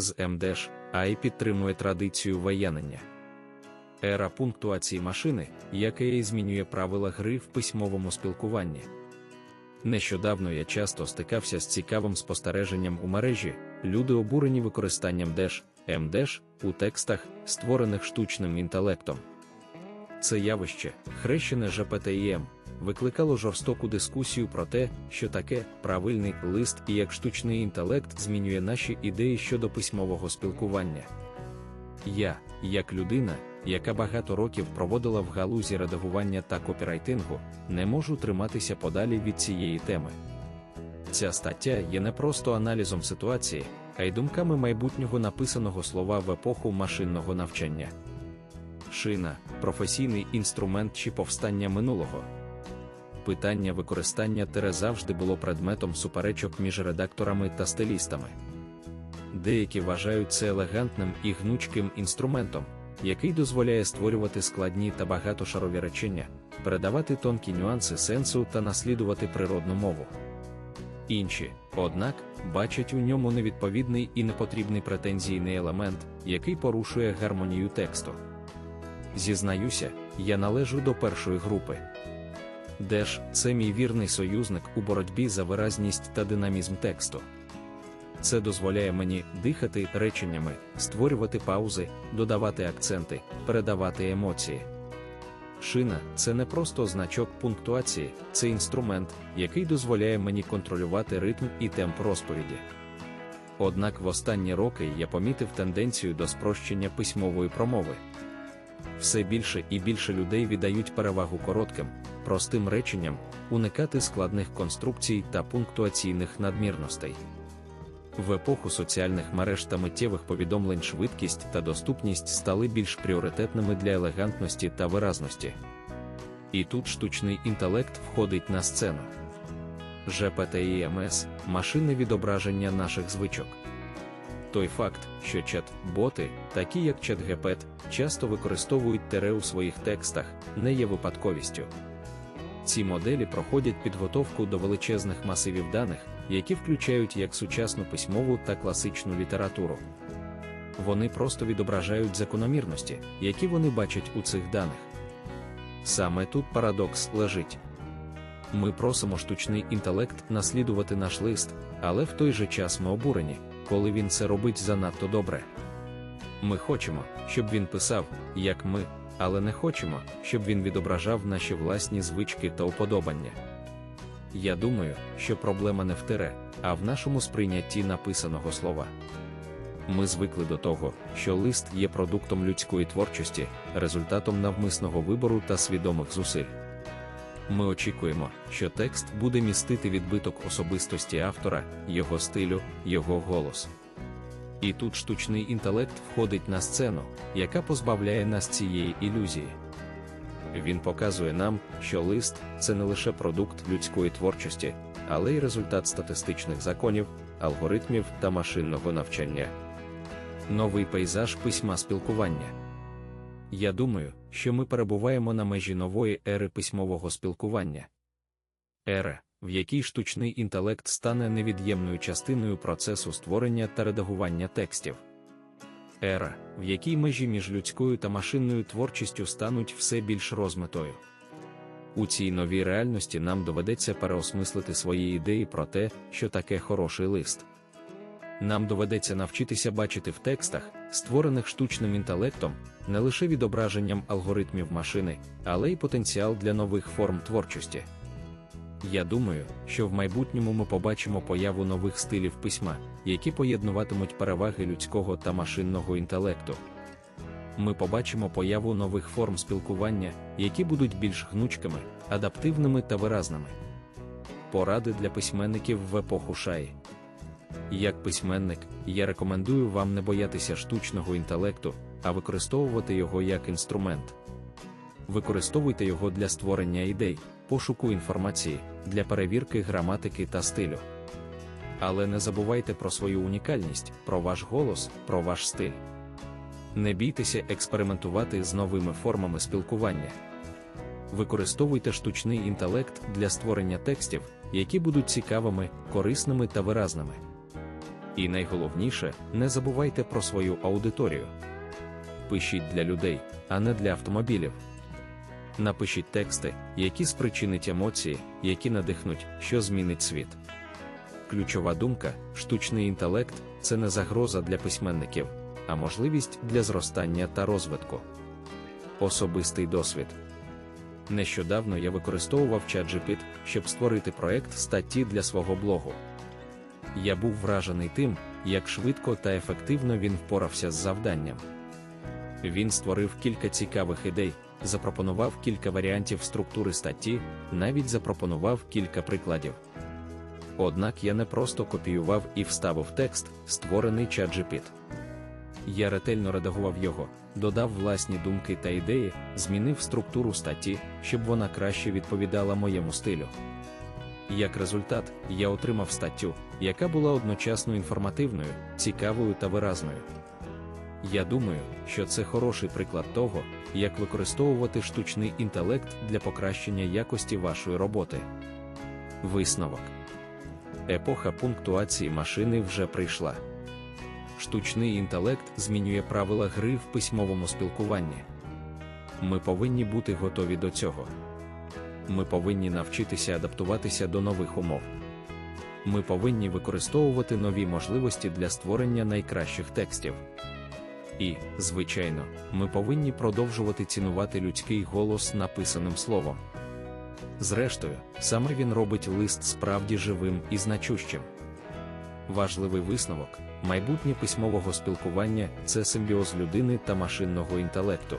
з МДШ, а й підтримує традицію воєнення. Ера пунктуації машини, яка і змінює правила гри в письмовому спілкуванні. Нещодавно я часто стикався з цікавим спостереженням у мережі, люди обурені використанням деш, МДШ у текстах, створених штучним інтелектом. Це явище, хрещене ЖПТІМ, викликало жорстоку дискусію про те, що таке правильний лист і як штучний інтелект змінює наші ідеї щодо письмового спілкування. Я, як людина, яка багато років проводила в галузі редагування та копірайтингу, не можу триматися подалі від цієї теми. Ця стаття є не просто аналізом ситуації, а й думками майбутнього написаного слова в епоху машинного навчання. Шина професійний інструмент чи повстання минулого. Питання використання тире завжди було предметом суперечок між редакторами та стилістами. Деякі вважають це елегантним і гнучким інструментом, який дозволяє створювати складні та багатошарові речення, передавати тонкі нюанси сенсу та наслідувати природну мову. Інші, однак, бачать у ньому невідповідний і непотрібний претензійний елемент, який порушує гармонію тексту. Зізнаюся, я належу до першої групи. Деш це мій вірний союзник у боротьбі за виразність та динамізм тексту. Це дозволяє мені дихати реченнями, створювати паузи, додавати акценти, передавати емоції. Шина це не просто значок пунктуації, це інструмент, який дозволяє мені контролювати ритм і темп розповіді. Однак в останні роки я помітив тенденцію до спрощення письмової промови. Все більше і більше людей віддають перевагу коротким, простим реченням, уникати складних конструкцій та пунктуаційних надмірностей. В епоху соціальних мереж та миттєвих повідомлень швидкість та доступність стали більш пріоритетними для елегантності та виразності. І тут штучний інтелект входить на сцену. ЖПТ і МС машинне відображення наших звичок. Той факт, що чат-боти, такі як ChatGPT, часто використовують тере у своїх текстах, не є випадковістю. Ці моделі проходять підготовку до величезних масивів даних, які включають як сучасну письмову та класичну літературу. Вони просто відображають закономірності, які вони бачать у цих даних. Саме тут парадокс лежить. Ми просимо штучний інтелект наслідувати наш лист, але в той же час ми обурені, коли він це робить занадто добре. Ми хочемо, щоб він писав, як ми, але не хочемо, щоб він відображав наші власні звички та уподобання. Я думаю, що проблема не в тире, а в нашому сприйнятті написаного слова. Ми звикли до того, що лист є продуктом людської творчості, результатом навмисного вибору та свідомих зусиль. Ми очікуємо, що текст буде містити відбиток особистості автора, його стилю, його голос. І тут штучний інтелект входить на сцену, яка позбавляє нас цієї ілюзії. Він показує нам, що лист це не лише продукт людської творчості, але й результат статистичних законів, алгоритмів та машинного навчання. Новий пейзаж письма спілкування. Я думаю, що ми перебуваємо на межі нової ери письмового спілкування. Ера, в якій штучний інтелект стане невід'ємною частиною процесу створення та редагування текстів. Ера, в якій межі між людською та машинною творчістю стануть все більш розмитою. У цій новій реальності нам доведеться переосмислити свої ідеї про те, що таке хороший лист. Нам доведеться навчитися бачити в текстах, створених штучним інтелектом, не лише відображенням алгоритмів машини, але й потенціал для нових форм творчості. Я думаю, що в майбутньому ми побачимо появу нових стилів письма, які поєднуватимуть переваги людського та машинного інтелекту. Ми побачимо появу нових форм спілкування, які будуть більш гнучкими, адаптивними та виразними. Поради для письменників в епоху шаї. Як письменник, я рекомендую вам не боятися штучного інтелекту, а використовувати його як інструмент. Використовуйте його для створення ідей, пошуку інформації, для перевірки граматики та стилю. Але не забувайте про свою унікальність, про ваш голос, про ваш стиль. Не бійтеся експериментувати з новими формами спілкування. Використовуйте штучний інтелект для створення текстів, які будуть цікавими, корисними та виразними. І найголовніше, не забувайте про свою аудиторію. Пишіть для людей, а не для автомобілів. Напишіть тексти, які спричинять емоції, які надихнуть, що змінить світ. Ключова думка: штучний інтелект це не загроза для письменників, а можливість для зростання та розвитку. Особистий досвід. Нещодавно я використовував ChatGPT, щоб створити проект статті для свого блогу. Я був вражений тим, як швидко та ефективно він впорався з завданням. Він створив кілька цікавих ідей, запропонував кілька варіантів структури статті, навіть запропонував кілька прикладів. Однак я не просто копіював і вставив текст, створений ChatGPT. Я ретельно редагував його, додав власні думки та ідеї, змінив структуру статті, щоб вона краще відповідала моєму стилю. Як результат, я отримав статтю, яка була одночасно інформативною, цікавою та виразною. Я думаю, що це хороший приклад того, як використовувати штучний інтелект для покращення якості вашої роботи. Висновок Епоха пунктуації машини вже прийшла. Штучний інтелект змінює правила гри в письмовому спілкуванні. Ми повинні бути готові до цього. Ми повинні навчитися адаптуватися до нових умов. Ми повинні використовувати нові можливості для створення найкращих текстів. І, звичайно, ми повинні продовжувати цінувати людський голос написаним словом. Зрештою, саме він робить лист справді живим і значущим. Важливий висновок майбутнє письмового спілкування це симбіоз людини та машинного інтелекту.